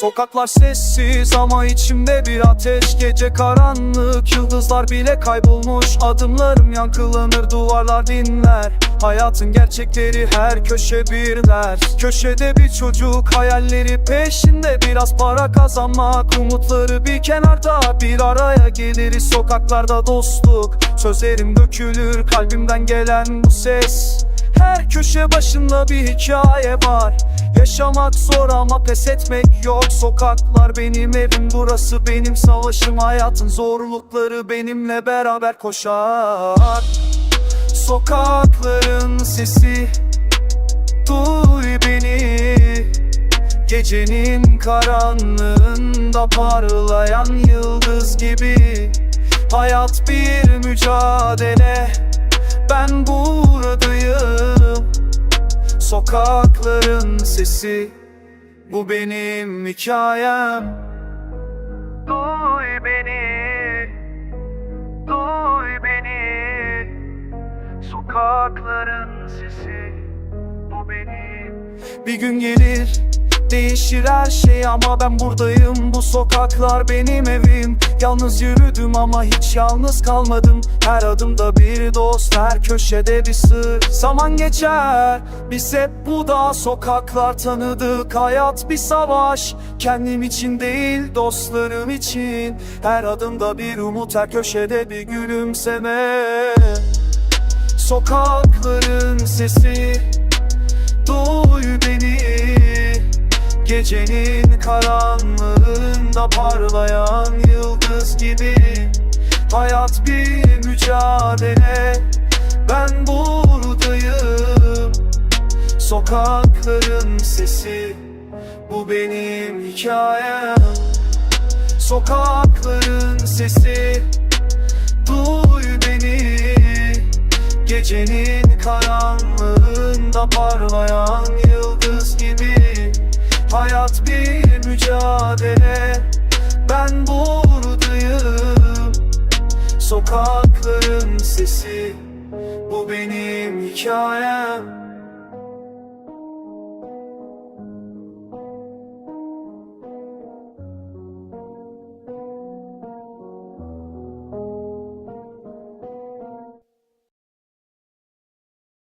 Sokaklar sessiz ama içimde bir ateş. Gece karanlık yıldızlar bile kaybolmuş. Adımlarım yankılanır duvarlar dinler. Hayatın gerçekleri her köşe bir ders Köşede bir çocuk hayalleri peşinde. Biraz para kazanmak umutları bir kenarda. Bir araya geliriz sokaklarda dostluk. Sözlerim dökülür kalbimden gelen bu ses. Her köşe başında bir hikaye var Yaşamak zor ama pes etmek yok. Sokaklar benim evim burası benim savaşım. Hayatın zorlukları benimle beraber koşar. Sokakların sesi Duy beni. Gecenin karanlığında parlayan yıldız gibi. Hayat bir mücadele. Ben buradayım Sokakların sesi. Bu benim hikayem. Duy beni Duy beni. Sokakların sesi Bu benim. Bir gün gelir Değişir her şey ama ben buradayım. Bu sokaklar benim evim. Yalnız yürüdüm ama hiç yalnız kalmadım. Her adımda bir dost her köşede bir sır. Zaman geçer biz hep bu da sokaklar tanıdık. Hayat bir savaş kendim için değil dostlarım için. Her adımda bir umut her köşede bir gülümseme. Sokakların sesi Duy beni Gecenin karanlığında parlayan yıldız gibi. Hayat bir mücadele Ben buradayım. Sokakların sesi Bu benim hikayem. Sokakların sesi Duy beni. Gecenin karanlığında parlayan yıldız gibi Hayat bir mücadele. Ben buradayım. Sokakların sesi. Bu benim hikayem